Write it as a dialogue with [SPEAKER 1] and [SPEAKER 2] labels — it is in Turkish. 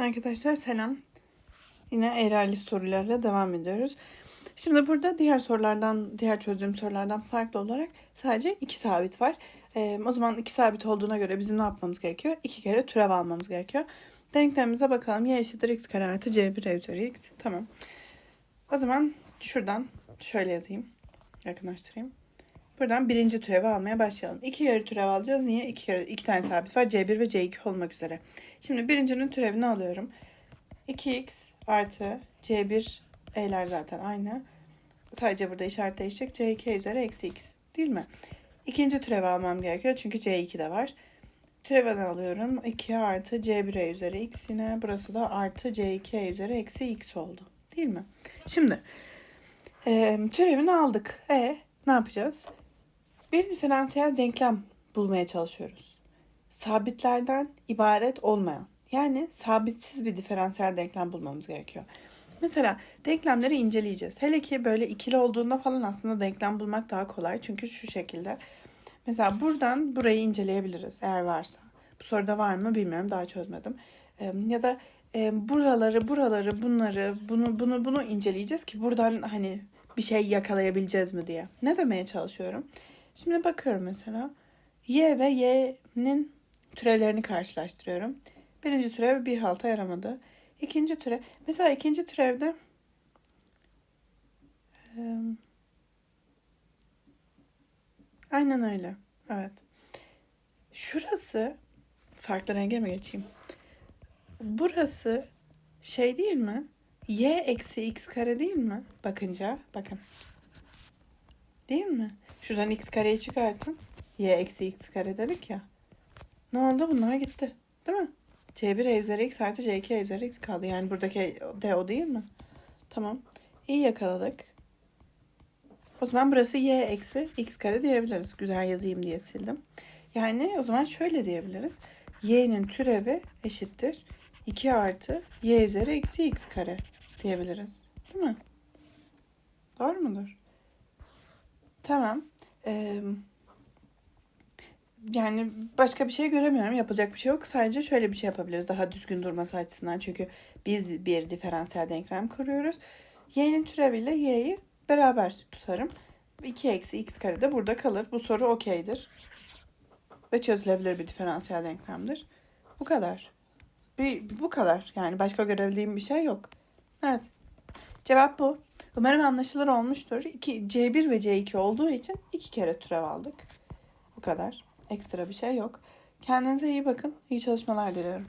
[SPEAKER 1] Arkadaşlar selam. Yine eğrerli sorularla devam ediyoruz. Şimdi burada diğer sorulardan, diğer çözdüğüm sorulardan farklı olarak sadece iki sabit var. Ee, o zaman iki sabit olduğuna göre bizim ne yapmamız gerekiyor? İki kere türev almamız gerekiyor. Denklemimize bakalım. Y eşittir x kare artı c1 üzeri x. Tamam. O zaman şuradan şöyle yazayım. Yakınlaştırayım. Buradan birinci türevi almaya başlayalım. İki kere türev alacağız. Niye? İki kere iki tane sabit var. C1 ve C2 olmak üzere. Şimdi birincinin türevini alıyorum. 2x artı C1 E'ler zaten aynı. Sadece burada işaret değişecek. C2 üzeri eksi x. Değil mi? İkinci türevi almam gerekiyor. Çünkü C2 de var. Türevini alıyorum. 2 artı C1 üzeri x yine. Burası da artı C2 üzeri eksi x oldu. Değil mi? Şimdi e, türevini aldık. E ne yapacağız? Bir diferansiyel denklem bulmaya çalışıyoruz. Sabitlerden ibaret olmayan, yani sabitsiz bir diferansiyel denklem bulmamız gerekiyor. Mesela denklemleri inceleyeceğiz. Hele ki böyle ikili olduğunda falan aslında denklem bulmak daha kolay. Çünkü şu şekilde. Mesela buradan burayı inceleyebiliriz eğer varsa. Bu soruda var mı bilmiyorum daha çözmedim. Ya da buraları, buraları, bunları, bunu, bunu, bunu inceleyeceğiz ki buradan hani bir şey yakalayabileceğiz mi diye. Ne demeye çalışıyorum? Şimdi bakıyorum mesela. Y ve Y'nin türevlerini karşılaştırıyorum. Birinci türev bir halta yaramadı. İkinci türev. Mesela ikinci türevde aynen öyle. Evet. Şurası farklı renge mi geçeyim? Burası şey değil mi? Y eksi x kare değil mi? Bakınca bakın. Değil mi? Şuradan x kareyi çıkartın. Y eksi x kare dedik ya. Ne oldu? Bunlara gitti. Değil mi? C1 e üzeri x artı C2 e üzeri x kaldı. Yani buradaki d o değil mi? Tamam. İyi yakaladık. O zaman burası y eksi x kare diyebiliriz. Güzel yazayım diye sildim. Yani o zaman şöyle diyebiliriz. y'nin türevi eşittir. 2 artı y üzeri eksi x kare diyebiliriz. Değil mi? Doğru mudur? Tamam. Ee, yani başka bir şey göremiyorum. Yapacak bir şey yok. Sadece şöyle bir şey yapabiliriz. Daha düzgün durması açısından. Çünkü biz bir diferansiyel denklem kuruyoruz. Y'nin türeviyle y'yi beraber tutarım. 2 eksi x kare de burada kalır. Bu soru okeydir. Ve çözülebilir bir diferansiyel denklemdir. Bu kadar. Bir, bu kadar. Yani başka görebildiğim bir şey yok. Evet. Cevap bu. Umarım anlaşılır olmuştur. İki, C1 ve C2 olduğu için iki kere türev aldık. Bu kadar. Ekstra bir şey yok. Kendinize iyi bakın. İyi çalışmalar dilerim.